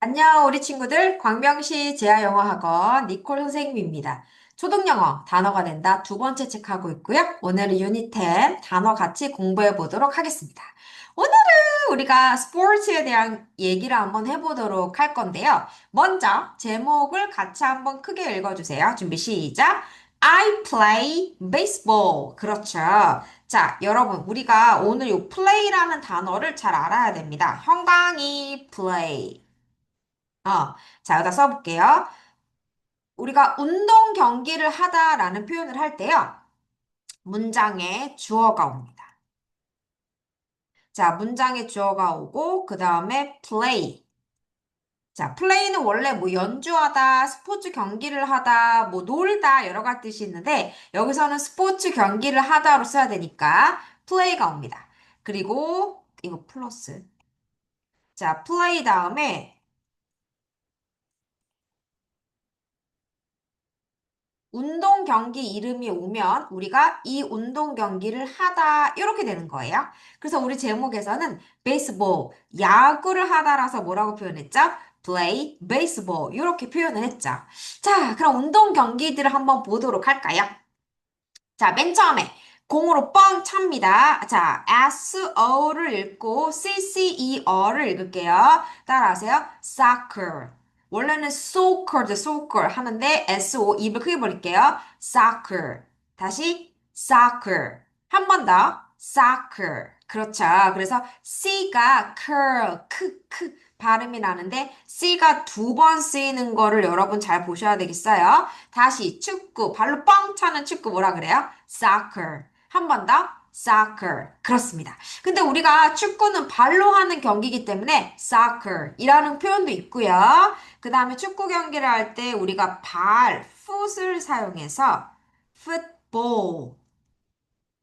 안녕, 우리 친구들. 광명시 재하영어학원 니콜 선생님입니다. 초등영어 단어가 된다 두 번째 책 하고 있고요. 오늘은 10 단어 같이 공부해 보도록 하겠습니다. 오늘은 우리가 스포츠에 대한 얘기를 한번 해보도록 할 건데요. 먼저 제목을 같이 한번 크게 읽어주세요. 준비 시작. I play baseball. 그렇죠. 자, 여러분, 우리가 오늘 이 play라는 단어를 잘 알아야 됩니다. 형광이 play. 어, 자, 여기다 써볼게요. 우리가 운동 경기를 하다라는 표현을 할 때요. 문장에 주어가 옵니다. 자, 문장에 주어가 오고, 그 다음에 play. 자, play는 원래 뭐 연주하다, 스포츠 경기를 하다, 뭐 놀다, 여러 가지 뜻이 있는데, 여기서는 스포츠 경기를 하다로 써야 되니까 play가 옵니다. 그리고, 이거 플러스. 자, play 다음에 운동 경기 이름이 오면 우리가 이 운동 경기를 하다 이렇게 되는 거예요. 그래서 우리 제목에서는 베이스볼 야구를 하다라서 뭐라고 표현했죠? play baseball 이렇게 표현을 했죠. 자, 그럼 운동 경기들을 한번 보도록 할까요? 자, 맨 처음에 공으로 뻥 찹니다. 자, S-O를 읽고 C-C-E-R를 읽을게요. 따라하세요. soccer. 원래는 soccer, soccer 하는데 S-O 입을 크게 벌릴게요. soccer. 다시 soccer. 한 번 더. soccer. 그렇죠. 그래서 C가 curl, 크, 크 발음이 나는데 C가 두 번 쓰이는 거를 여러분 잘 보셔야 되겠어요. 다시 축구, 발로 뻥 차는 축구 뭐라 그래요? soccer. 한 번 더. soccer. 그렇습니다. 근데 우리가 축구는 발로 하는 경기이기 때문에 soccer이라는 표현도 있고요. 그 다음에 축구 경기를 할 때 우리가 발, foot을 사용해서 football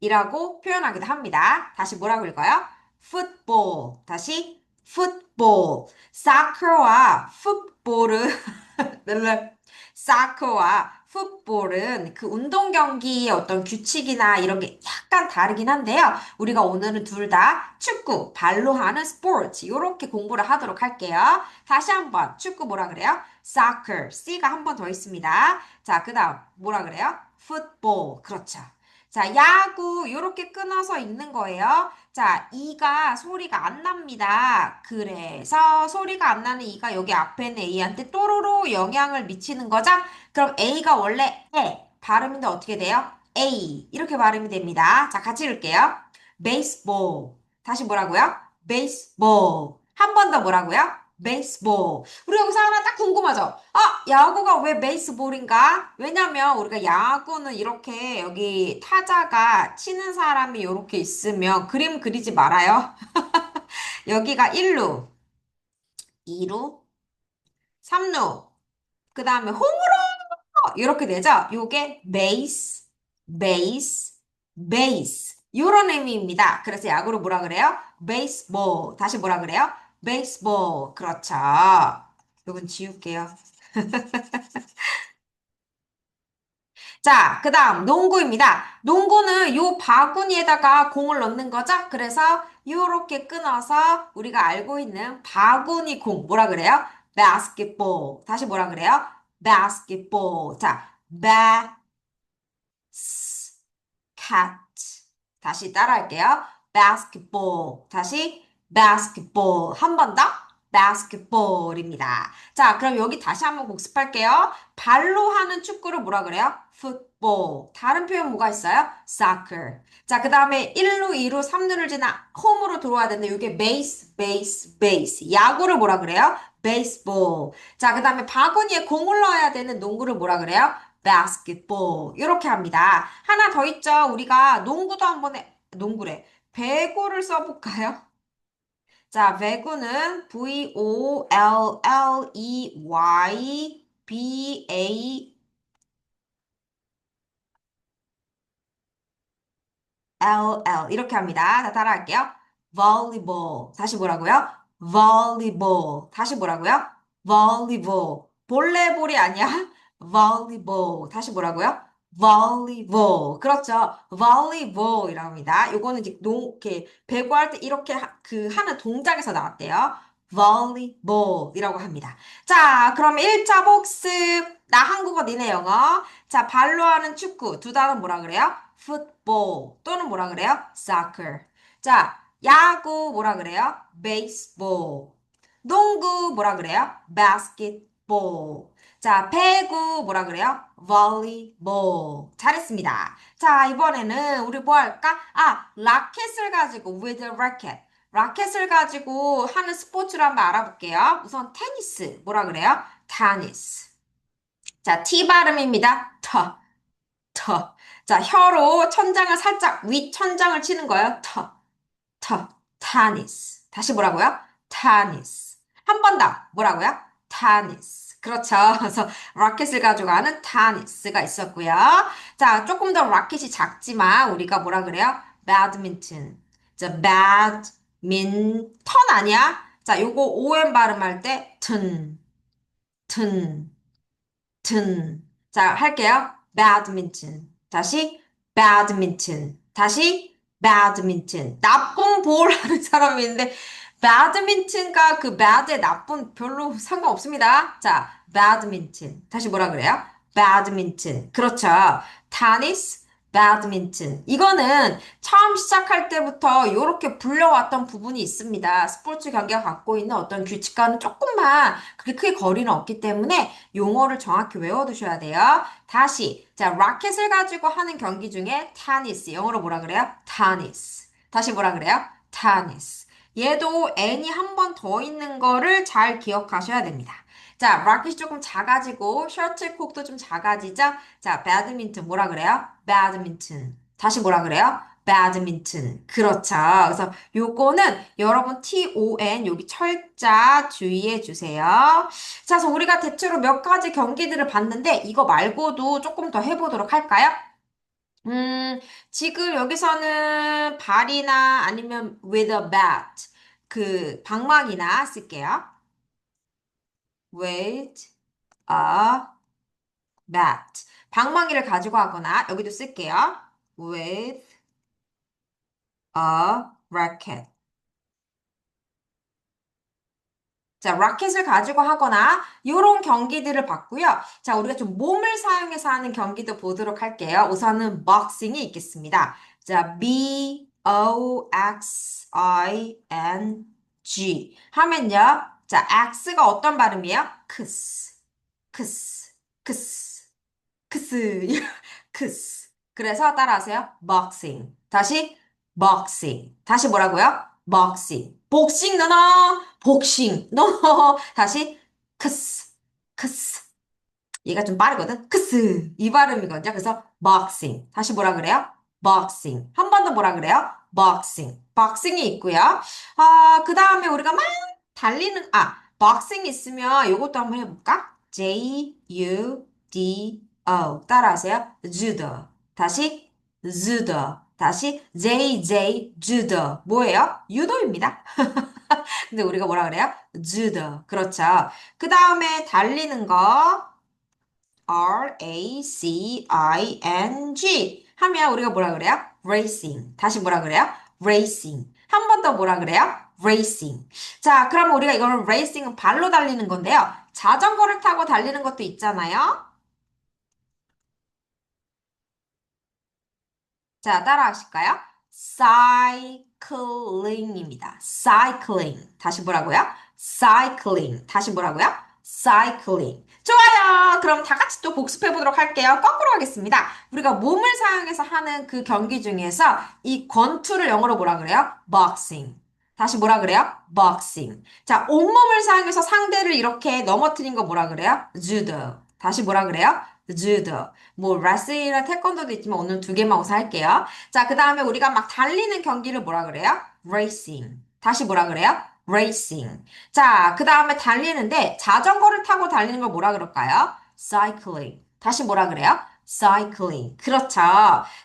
이라고 표현하기도 합니다. 다시 뭐라고 읽어요? football. 다시 football. soccer와 football은 soccer와 풋볼은 그 운동 경기의 어떤 규칙이나 이런 게 약간 다르긴 한데요. 우리가 오늘은 둘 다 축구, 발로 하는 스포츠 이렇게 공부를 하도록 할게요. 다시 한번 축구 뭐라 그래요? soccer. C가 한 번 더 있습니다. 자, 그 다음 뭐라 그래요? football. 그렇죠. 자, 야구 이렇게 끊어서 읽는 거예요. 자, 이가 소리가 안 납니다. 그래서 소리가 안 나는 이가 여기 앞에 있는 A한테 또로로 영향을 미치는 거죠? 그럼 A가 원래 에 발음인데 어떻게 돼요? A 이렇게 발음이 됩니다. 자, 같이 읽을게요. baseball. 다시 뭐라고요? baseball. 한 번 더 뭐라고요? 베이스볼. 우리 여기서 하나 딱 궁금하죠? 아, 야구가 왜 베이스볼인가? 왜냐면 우리가 야구는 이렇게 여기 타자가 치는 사람이 이렇게 있으면 그림 그리지 말아요. 여기가 1루, 2루, 3루, 그 다음에 홈으로 이렇게 되죠? 요게 베이스, 베이스, 베이스. 요런 의미입니다. 그래서 야구를 뭐라 그래요? 베이스볼. 다시 뭐라 그래요? 베이스볼. 그렇죠. 요건 지울게요. 자, 그 다음 농구입니다. 농구는 요 바구니에다가 공을 넣는 거죠? 그래서 요렇게 끊어서 우리가 알고 있는 바구니 공. 뭐라 그래요? basketball. 다시 뭐라 그래요? basketball. 자, ba, s, cat. 다시 따라할게요. basketball. 다시 basketball. 한 번 더. basketball입니다. 자, 그럼 여기 다시 한번 복습할게요. 발로 하는 축구를 뭐라 그래요? football. 다른 표현 뭐가 있어요? soccer. 자, 그 다음에 1루, 2루, 3루를 지나 홈으로 들어와야 되는데 이게 base, base, base. 야구를 뭐라 그래요? baseball. 자, 그 다음에 바구니에 공을 넣어야 되는 농구를 뭐라 그래요? basketball. 이렇게 합니다. 하나 더 있죠. 우리가 농구도 한번 해, 농구래. 배구를 써볼까요? 자, 배구는 V-O-L-L-E-Y B-A LL 이렇게 합니다. 자, 따라할게요. volleyball. 다시 뭐라고요? volleyball. 다시 뭐라고요? volleyball. 볼레볼이 아니야. volleyball. 다시 뭐라고요? Volleyball. 그렇죠. volleyball이라고 합니다. 요거는 이제 농, 이렇게 배구할 때 이렇게 하, 그 하는 동작에서 나왔대요. volleyball이라고 합니다. 자, 그럼 1차 복습. 나 한국어, 니네 영어. 자, 발로 하는 축구. 두 단어 뭐라 그래요? football 또는 뭐라 그래요? soccer. 자, 야구 뭐라 그래요? baseball. 농구 뭐라 그래요? basketball. 자, 배구 뭐라 그래요? Volleyball. 잘했습니다. 자, 이번에는 우리 뭐 할까? 아, 라켓을 가지고 with a racket. 라켓을 가지고 하는 스포츠를 한번 알아볼게요. 우선 테니스 뭐라 그래요? 테니스. 자, T 발음입니다. 터, 터. 자, 혀로 천장을 살짝 윗 천장을 치는 거예요. 터, 터, 테니스. 다시 뭐라고요? 테니스. 한 번 더. 뭐라고요? 테니스. 그렇죠. 그래서 라켓을 가져가는 테니스가 있었고요. 자, 조금 더 라켓이 작지만 우리가 뭐라 그래요? 배드민턴. 자, 배드민턴 아니야? 자, 요거 OM 발음할 때 튼, 튼, 튼. 자, 할게요. 배드민턴. 다시 배드민턴. 다시 배드민턴. 나쁜 볼 하는 사람이 있는데 배드민턴과 그 배드의 나쁜 별로 상관없습니다. 자, 배드민턴. 다시 뭐라 그래요? 배드민턴. 그렇죠. 테니스, 배드민턴. 이거는 처음 시작할 때부터 이렇게 불려왔던 부분이 있습니다. 스포츠 경기가 갖고 있는 어떤 규칙과는 조금만 그렇게 크게 거리는 없기 때문에 용어를 정확히 외워두셔야 돼요. 다시, 자, 라켓을 가지고 하는 경기 중에 테니스. 영어로 뭐라 그래요? 테니스. 다시 뭐라 그래요? 테니스. 얘도 n이 한 번 더 있는 거를 잘 기억하셔야 됩니다. 자, 라켓이 조금 작아지고 셔틀콕도 좀 작아지죠? 자, 배드민턴 뭐라 그래요? 배드민턴. 다시 뭐라 그래요? 배드민턴. 그렇죠. 그래서 요거는 여러분 TON 여기 철자 주의해 주세요. 자, 그래서 우리가 대체로 몇 가지 경기들을 봤는데 이거 말고도 조금 더 해보도록 할까요? 음, 지금 여기서는 발이나 아니면 with a bat 그 방망이나 쓸게요. with a bat. 방망이를 가지고 하거나 여기도 쓸게요. with a racket. 자, 라켓을 가지고 하거나 이런 경기들을 봤고요. 자, 우리가 좀 몸을 사용해서 하는 경기도 보도록 할게요. 우선은 복싱이 있겠습니다. 자, B O X I N G 하면요. 자, X가 어떤 발음이에요? 크스, 크스, 크스, 크스, 크스. 그래서 따라하세요. boxing. 다시 boxing. 다시 뭐라고요? Boxing. 복싱 너너. 복싱. 너너 다시. 크스. 크스. 얘가 좀 빠르거든. 크스. 이 발음이거든요 그래서 boxing 다시 뭐라 그래요? boxing 한번 더 뭐라 그래요? boxing 복싱이 있고요. 아그 다음에 우리가 막 달리는 아 복싱 있으면 요것도 한번 해볼까? J U D O. 따라하세요. judo 다시 judo 다시 JJ judo 뭐예요? 유도입니다. 근데 우리가 뭐라 그래요? judo. 그렇죠. 그 다음에 달리는 거 R-A-C-I-N-G 하면 우리가 뭐라 그래요? racing. 다시 뭐라 그래요? racing. 한 번 더 뭐라 그래요? racing. 자, 그러면 우리가 이거는 racing은 발로 달리는 건데요. 자전거를 타고 달리는 것도 있잖아요. 자, 따라 하실까요? cycling입니다. cycling. 다시 뭐라고요? cycling. 다시 뭐라고요? cycling. 좋아요. 그럼 다 같이 또 복습해 보도록 할게요. 거꾸로 하겠습니다. 우리가 몸을 사용해서 하는 그 경기 중에서 이 권투를 영어로 뭐라 그래요? boxing. 다시 뭐라 그래요? boxing. 자, 온몸을 사용해서 상대를 이렇게 넘어뜨린 거 뭐라 그래요? judo. 다시 뭐라 그래요? Judo. 뭐 레슬이나 태권도도 있지만 오늘 두 개만 우선 할게요. 자, 그 다음에 우리가 막 달리는 경기를 뭐라 그래요? racing. 다시 뭐라 그래요? racing. 자, 그 다음에 달리는데 자전거를 타고 달리는 걸 뭐라 그럴까요? cycling. 다시 뭐라 그래요? cycling. 그렇죠.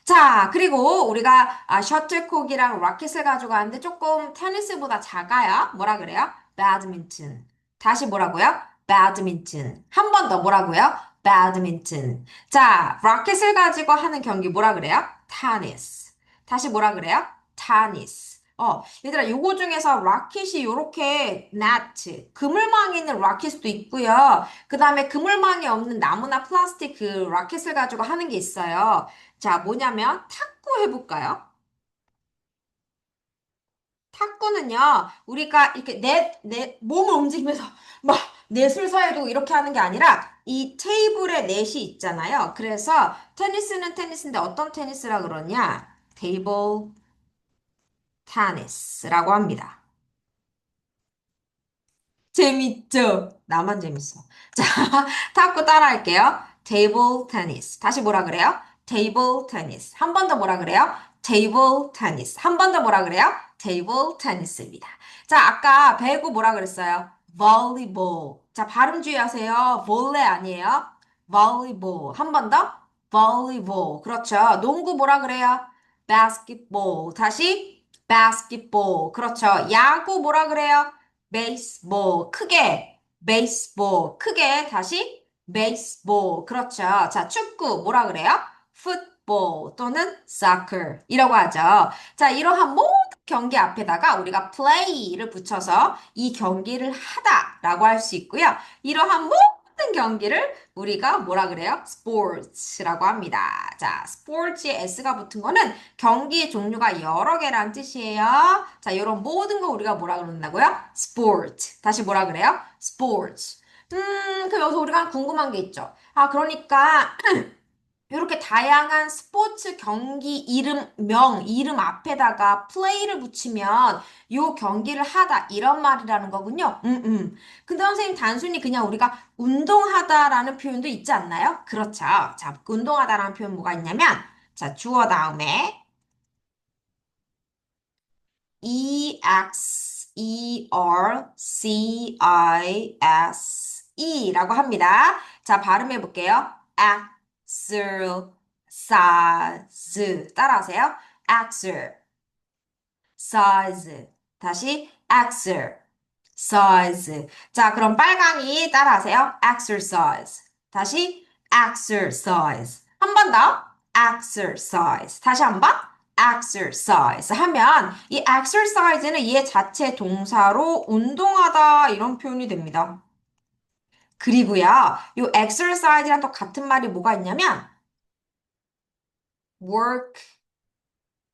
자, 그리고 우리가 아, 셔틀콕이랑 라켓을 가지고 가는데 조금 테니스보다 작아요. 뭐라 그래요? badminton. 다시 뭐라고요? badminton. 한 번 더 뭐라고요? Badminton. 자, 라켓을 가지고 하는 경기 뭐라 그래요? 테니스. 다시 뭐라 그래요? 테니스. 어, 얘들아, 요거 중에서 라켓이 요렇게 나트, 그물망이 있는 라켓도 있고요. 그 다음에 그물망이 없는 나무나 플라스틱 그 라켓을 가지고 하는 게 있어요. 자, 뭐냐면 탁구 해볼까요? 탁구는요, 우리가 이렇게 내, 내 몸을 움직이면서 막 고 이렇게 하는 게 아니라 이 테이블에 넷이 있잖아요. 그래서 테니스는 테니스인데 어떤 테니스라 그러냐? 테이블 테니스라고 합니다. 재밌죠? 나만 재밌어. 자, 탁구 따라 할게요. 테이블 테니스. 다시 뭐라 그래요? 테이블 테니스. 한 번 더 뭐라 그래요? 테이블 테니스. 한 번 더 뭐라 그래요? 테이블 테니스입니다. 자, 아까 배구 뭐라 그랬어요? Volleyball. 자, 발음 주의하세요. 볼레 아니에요? volleyball. 한 번 더? volleyball. 그렇죠. 농구 뭐라 그래요? basketball. 다시 basketball. 그렇죠. 야구 뭐라 그래요? baseball. 크게 baseball. 크게 다시 baseball. 그렇죠. 자, 축구 뭐라 그래요? Football 또는 soccer 이라고 하죠. 자, 이러한 모든 경기 앞에다가 우리가 play를 붙여서 이 경기를 하다라고 할 수 있고요. 이러한 모든 경기를 우리가 뭐라 그래요? sports라고 합니다. 자, sports에 s가 붙은 거는 경기 종류가 여러 개란 뜻이에요. 자, 이런 모든 거 우리가 뭐라 그런다고요? sport. 다시 뭐라 그래요? sports. 음, 그럼 여기서 우리가 궁금한 게 있죠. 아, 그러니까 이렇게 다양한 스포츠 경기 이름, 명, 이름 앞에다가 플레이를 붙이면 요 경기를 하다 이런 말이라는 거군요. 음, 음. 근데 선생님 단순히 그냥 우리가 운동하다라는 표현도 있지 않나요? 그렇죠. 자, 운동하다라는 표현 뭐가 있냐면 자, 주어 다음에 EX, ER, CIS, E라고 합니다. 자, 발음해 볼게요. Exercise 따라하세요. exercise 다시 exercise 자 그럼 빨강이 따라하세요. exercise 다시 exercise 한 번 더 exercise 다시 한 번 exercise 하면 이 exercise는 얘 자체 동사로 운동하다 이런 표현이 됩니다. 그리고요, 요 exercise랑 또 같은 말이 뭐가 있냐면 work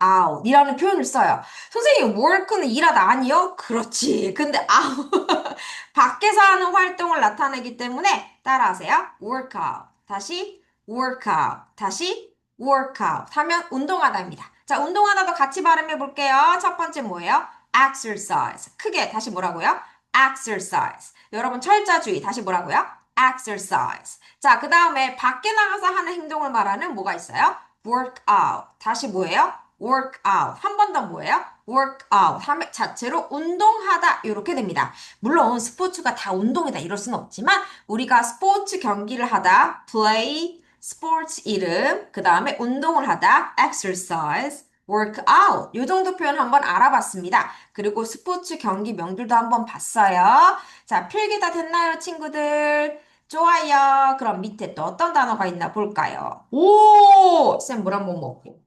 out 이라는 표현을 써요. 선생님, work는 일하다 아니요? 그렇지. 근데 out 밖에서 하는 활동을 나타내기 때문에 따라하세요. work out. 다시 work out. 다시 work out 하면 운동하다입니다. 자, 운동하다도 같이 발음해 볼게요. 첫 번째 뭐예요? exercise. 크게 다시 뭐라고요? Exercise. 여러분 철자 주의. 다시 뭐라고요? exercise. 자, 그 다음에 밖에 나가서 하는 행동을 말하는 뭐가 있어요? work out. 다시 뭐예요? work out. 한 번 더 뭐예요? work out. 자체로 운동하다. 이렇게 됩니다. 물론 스포츠가 다 운동이다. 이럴 수는 없지만 우리가 스포츠 경기를 하다 play 스포츠 이름, 그 다음에 운동을 하다 exercise work out. 요 정도 표현 한번 알아봤습니다. 그리고 스포츠 경기 명들도 한번 봤어요. 자, 필기 다 됐나요, 친구들? 좋아요. 그럼 밑에 또 어떤 단어가 있나 볼까요? 오! 쌤 물 한번 먹고.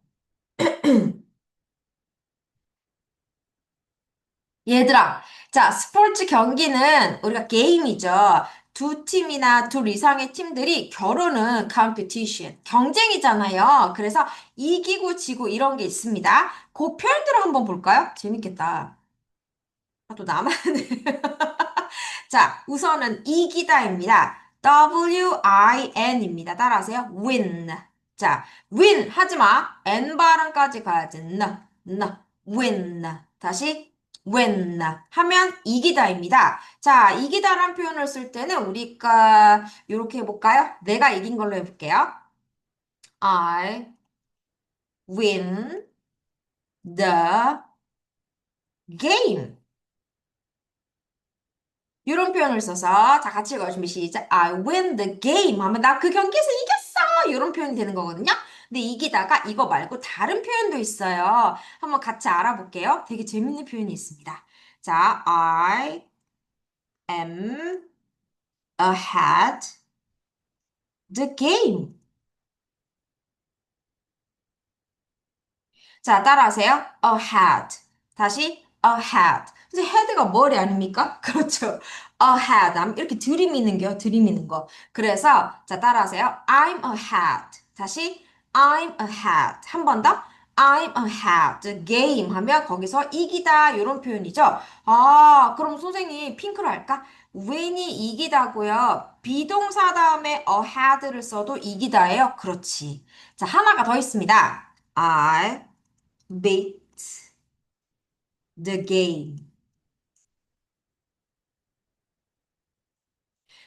얘들아, 자, 스포츠 경기는 우리가 게임이죠. 두 팀이나 둘 이상의 팀들이 결혼은 competition, 경쟁이잖아요. 그래서 이기고 지고 이런 게 있습니다. 그 표현들을 한번 볼까요? 재밌겠다. 아, 또 나만. 자, 우선은 이기다입니다. W-I-N입니다. 따라하세요. win. 자, win 하지 마. N 발음까지 가야지. N, N, win. 다시 win 하면 이기다입니다. 자, 이기다란 표현을 쓸 때는 우리가 이렇게 해볼까요? 내가 이긴 걸로 해볼게요. I win the game. 이런 표현을 써서 자 같이 읽어주면 시작. I win the game 하면 나 그 경기에서 이겼어. 이런 표현이 되는 거거든요. 근데 이기다가 이거 말고 다른 표현도 있어요. 한번 같이 알아볼게요. 되게 재밌는 표현이 있습니다. 자, I am ahead the game. 자, 따라하세요. ahead. 다시 ahead. 그래서 head가 머리 아닙니까? 그렇죠. ahead. 남- 이렇게 들이미는 게요. 들이미는 거. 그래서 자 따라하세요. I'm ahead. 다시 I'm ahead. 한 번 더. I'm ahead. game 하면 거기서 이기다 이런 표현이죠. 아, 그럼 선생님 핑크로 할까? when이 이기다고요. 비동사 다음에 ahead를 써도 이기다예요. 그렇지. 자, 하나가 더 있습니다. I beat the game.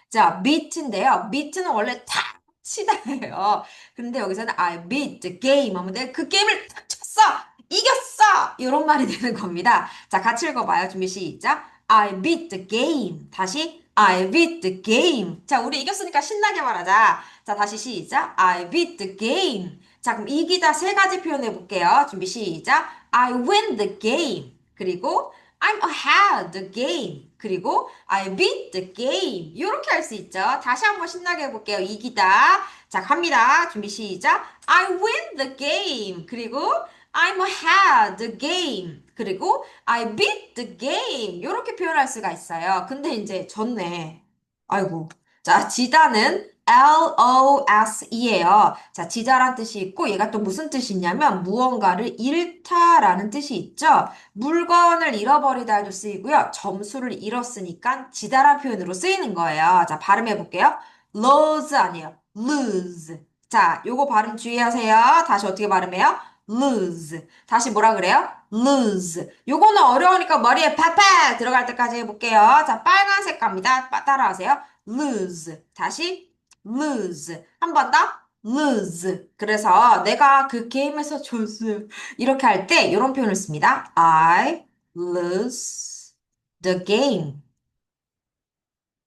자, beat인데요. beat는 원래 탁 치다예요. 근데 여기서는 I beat the game 하면 내가 그 게임을 탁 쳤어! 이겼어! 이런 말이 되는 겁니다. 자, 같이 읽어봐요. 준비 시작. I beat the game. 다시 I beat the game. 자, 우리 이겼으니까 신나게 말하자. 자, 다시 시작. I beat the game. 자, 그럼 이기다 세 가지 표현해 볼게요. 준비 시작. I win the game. 그리고 I'm ahead the game. 그리고 I beat the game. 이렇게 할 수 있죠. 다시 한번 신나게 해볼게요. 이기다. 자, 갑니다. 준비 시작. I win the game. 그리고 I'm ahead the game. 그리고 I beat the game. 이렇게 표현할 수가 있어요. 근데 이제 졌네. 아이고. 자, 지다는 L-O-S-E예요. 자, 지다란 뜻이 있고 얘가 또 무슨 뜻이 있냐면 무언가를 잃다라는 뜻이 있죠. 물건을 잃어버리다 에도 쓰이고요. 점수를 잃었으니까 지다란 표현으로 쓰이는 거예요. 자, 발음해 볼게요. lose 아니에요. lose. 자, 요거 발음 주의하세요. 다시 어떻게 발음해요? lose. 다시 뭐라 그래요? lose. 요거는 어려우니까 머리에 팍팍 들어갈 때까지 해볼게요. 자, 빨간색 갑니다. 빠- 따라하세요. lose. 다시 lose. 한번 더. lose. 그래서 내가 그 게임에서 졌어요. 이렇게 할 때 이런 표현을 씁니다. I lose the game.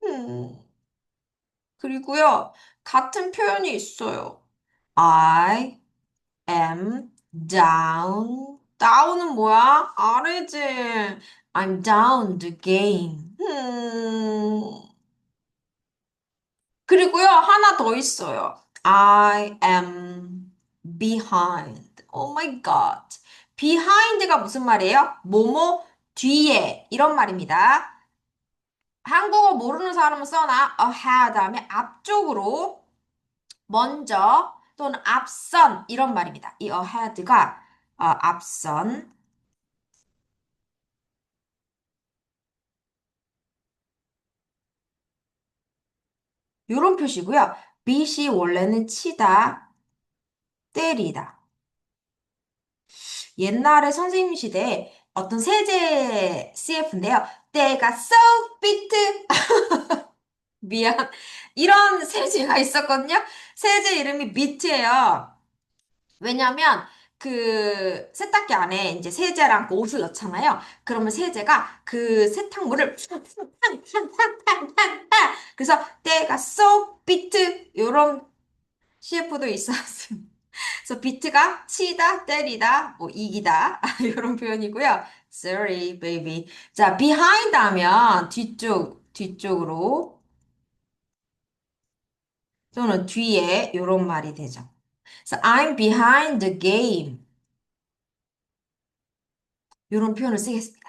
음, 그리고요, 같은 표현이 있어요. I am down. down은 뭐야? 아래지. I'm down the game. 음, 그리고요, 더 있어요. I am behind. Oh my God. behind가 무슨 말이에요? 뭐뭐 뒤에 이런 말입니다. 한국어 모르는 사람은 써나 ahead 다음에 앞쪽으로 먼저 또는 앞선 이런 말입니다. 이 ahead가 어, 앞선 이런 표시고요. beat이 원래는 치다, 때리다. 옛날에 선생님 시대에 어떤 세제 CF인데요. 때가 so beat 미안. 이런 세제가 있었거든요. 세제 이름이 비트예요. 왜냐면 그 세탁기 안에 이제 세제랑 그 옷을 넣잖아요. 그러면 세제가 그 세탁물을 그래서 때가 so 비트 이런 CF도 있었어요. 그래서 비트가 치다, 때리다, 뭐 이기다 이런 표현이고요. Sorry, baby. 자, behind 하면 뒤쪽, 뒤쪽으로 또는 뒤에 이런 말이 되죠. 그래서 I'm behind the game. 이런 표현을 쓰겠습니다.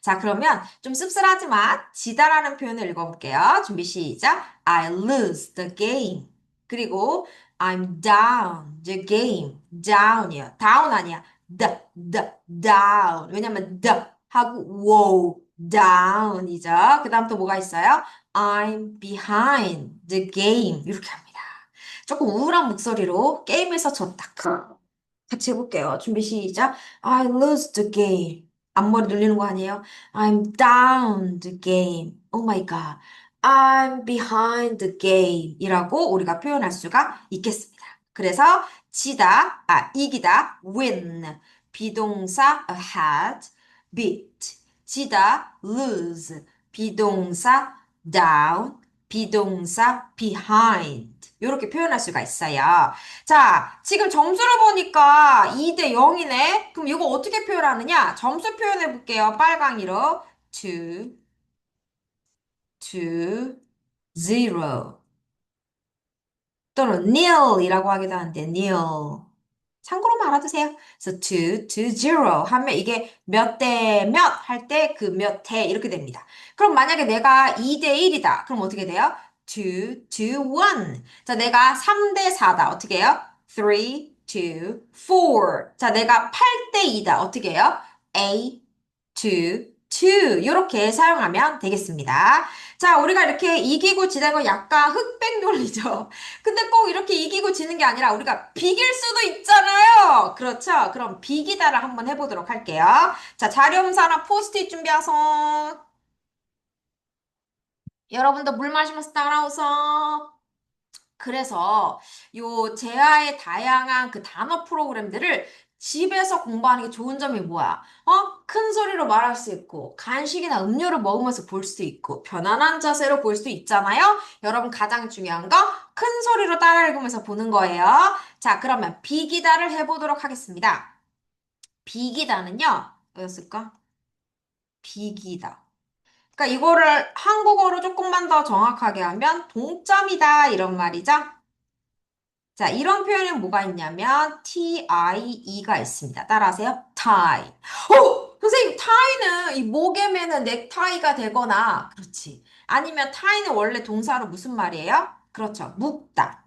자, 그러면 좀 씁쓸하지만 지다라는 표현을 읽어볼게요. 준비 시작. I lose the game. 그리고 I'm down the game. down이요. down 아니야. the, the, down. 왜냐면 the 하고 wow, down이죠. 그 다음 또 뭐가 있어요? I'm behind the game. 이렇게 합니다. 조금 우울한 목소리로 게임에서 졌다. 같이 해볼게요. 준비 시작. I lose the game. 앞머리 눌리는 거 아니에요? I'm down the game. Oh my God. I'm behind the game. 이라고 우리가 표현할 수가 있겠습니다. 그래서 지다, 아, 이기다, win. 비동사 ahead, beat. 지다, lose. 비동사 down. 비동사 behind. 이렇게 표현할 수가 있어요. 자, 지금 점수를 보니까 2 대 0이네. 그럼 이거 어떻게 표현하느냐? 점수 표현해 볼게요. 빨강이로. 2, 2, 0. 또는 nil이라고 하기도 하는데, nil. 참고로만 알아두세요. 그래서 to, to zero 하면 이게 몇 대 몇 할 때 그몇대 이렇게 됩니다. 그럼 만약에 내가 2대 1이다. 그럼 어떻게 돼요? 2 to 1. 자, 내가 3대 4다. 어떻게 해요? 3 to 4. 자, 내가 8대 2다. 어떻게 해요? A to 2. 이렇게 사용하면 되겠습니다. 자, 우리가 이렇게 이기고 지는 건 약간 흑백 논리죠. 근데 꼭 이렇게 이기고 지는 게 아니라 우리가 비길 수도 있잖아요. 그렇죠? 그럼 비기다를 한번 해보도록 할게요. 자, 자료음사나 포스트잇 준비하소. 여러분도 물 마시면서 따라오소. 그래서 요 재하의 다양한 그 단어 프로그램들을 집에서 공부하는 게 좋은 점이 뭐야? 어? 큰 소리로 말할 수 있고, 간식이나 음료를 먹으면서 볼 수 있고, 편안한 자세로 볼 수 있잖아요? 여러분 가장 중요한 거, 큰 소리로 따라 읽으면서 보는 거예요. 자, 그러면 비기다를 해보도록 하겠습니다. 비기다는요, 뭐였을까? 비기다. 그러니까 이거를 한국어로 조금만 더 정확하게 하면 동점이다 이런 말이죠. 자, 이런 표현은 뭐가 있냐면 tie,가 있습니다. 따라하세요. tie. 오! 선생님, tie는 이 목에 매는 넥타이가 되거나 그렇지. 아니면 tie는 원래 동사로 무슨 말이에요? 그렇죠. 묶다.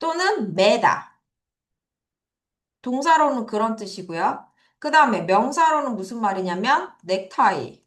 또는 매다. 동사로는 그런 뜻이고요. 그 다음에 명사로는 무슨 말이냐면 넥타이.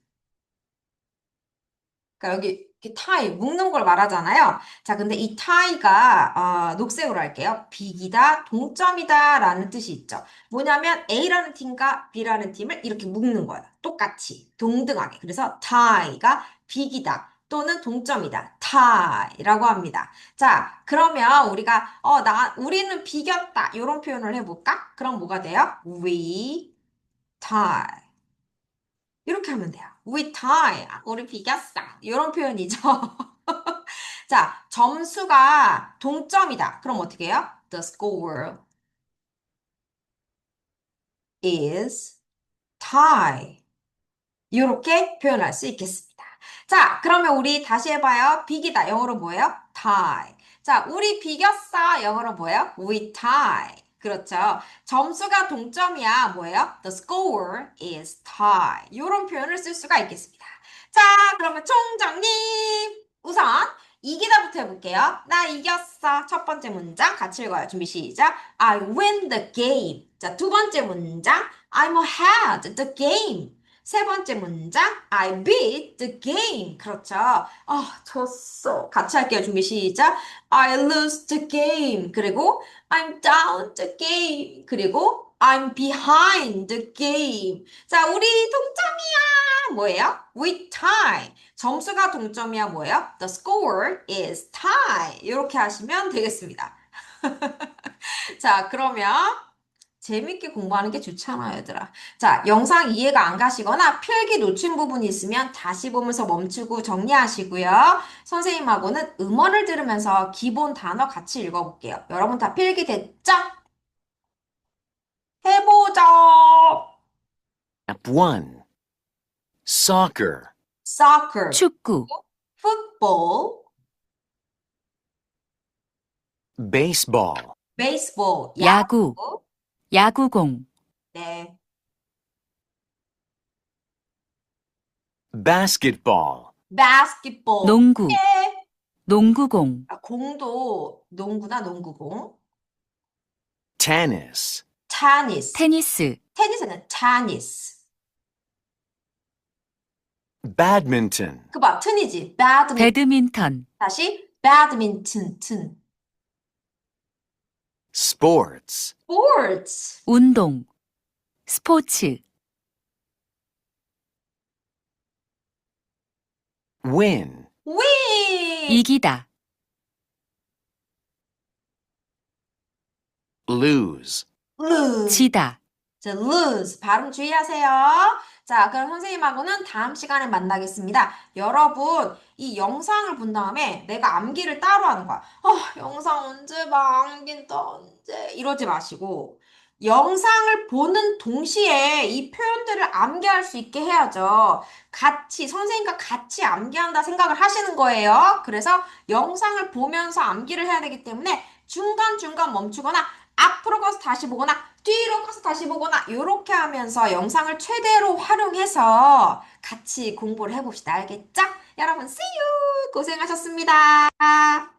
그러니까 여기 타이 묶는 걸 말하잖아요. 자, 근데 이 타이가 어, 녹색으로 할게요. 비기다, 동점이다 라는 뜻이 있죠. 뭐냐면 A라는 팀과 B라는 팀을 이렇게 묶는 거예요. 똑같이, 동등하게. 그래서 타이가 비기다 또는 동점이다. 타이라고 합니다. 자, 그러면 우리가 어, 나 우리는 비겼다. 이런 표현을 해 볼까? 그럼 뭐가 돼요? We tie. 이렇게 하면 돼요. We tie. 아, 우리 비겼어. 이런 표현이죠. 자, 점수가 동점이다. 그럼 어떻게 해요? The score is tie. 이렇게 표현할 수 있겠습니다. 자, 그러면 우리 다시 해봐요. 비기다. 영어로 뭐예요? tie. 자, 우리 비겼어. 영어로 뭐예요? We tie. 그렇죠. 점수가 동점이야. 뭐예요? The score is tie. 이런 표현을 쓸 수가 있겠습니다. 자, 그러면 총정리. 우선 이기다부터 해볼게요. 나 이겼어. 첫 번째 문장 같이 읽어요. 준비 시작. I win the game. 자, 두 번째 문장. I'm ahead the game. 세 번째 문장. I beat the game. 그렇죠. 아, 졌어. 같이 할게요. 준비 시작. I lose the game. 그리고 I'm down the game. 그리고 I'm behind the game. 자, 우리 동점이야. 뭐예요? We tie. 점수가 동점이야. 뭐예요? The score is tie. 이렇게 하시면 되겠습니다. 자, 그러면 재밌게 공부하는 게 좋잖아요, 얘들아. 자, 영상 이해가 안 가시거나 필기 놓친 부분이 있으면 다시 보면서 멈추고 정리하시고요. 선생님하고는 음원을 들으면서 기본 단어 같이 읽어볼게요. 여러분 다 필기 됐죠? 해보죠. Step 1 Soccer, soccer, 축구, football, baseball, baseball, 야구. 야구 공, 네. basketball, basketball. 농구, 네. 농구공, 아, 공도 농구나 농구공. tennis, 테니스. 테니스, 테니스는 테니스. badminton, 그 봐, 튼이지. 배드민턴. 배드민턴, 다시 배드민턴, 튼. sports, sports. 운동, 스포츠, win, win. 이기다, lose, lose. 지다. 자, lose. 발음 주의하세요. 자, 그럼 선생님하고는 다음 시간에 만나겠습니다. 여러분, 이 영상을 본 다음에 내가 암기를 따로 하는 거야. 아, 영상 언제 봐? 암기는 또 언제? 이러지 마시고, 영상을 보는 동시에 이 표현들을 암기할 수 있게 해야죠. 같이, 선생님과 같이 암기한다 생각을 하시는 거예요. 그래서 영상을 보면서 암기를 해야 되기 때문에 중간중간 멈추거나 앞으로 가서 다시 보거나 뒤로 가서 다시 보거나 이렇게 하면서 영상을 최대로 활용해서 같이 공부를 해봅시다. 알겠죠? 여러분, see you! 고생하셨습니다.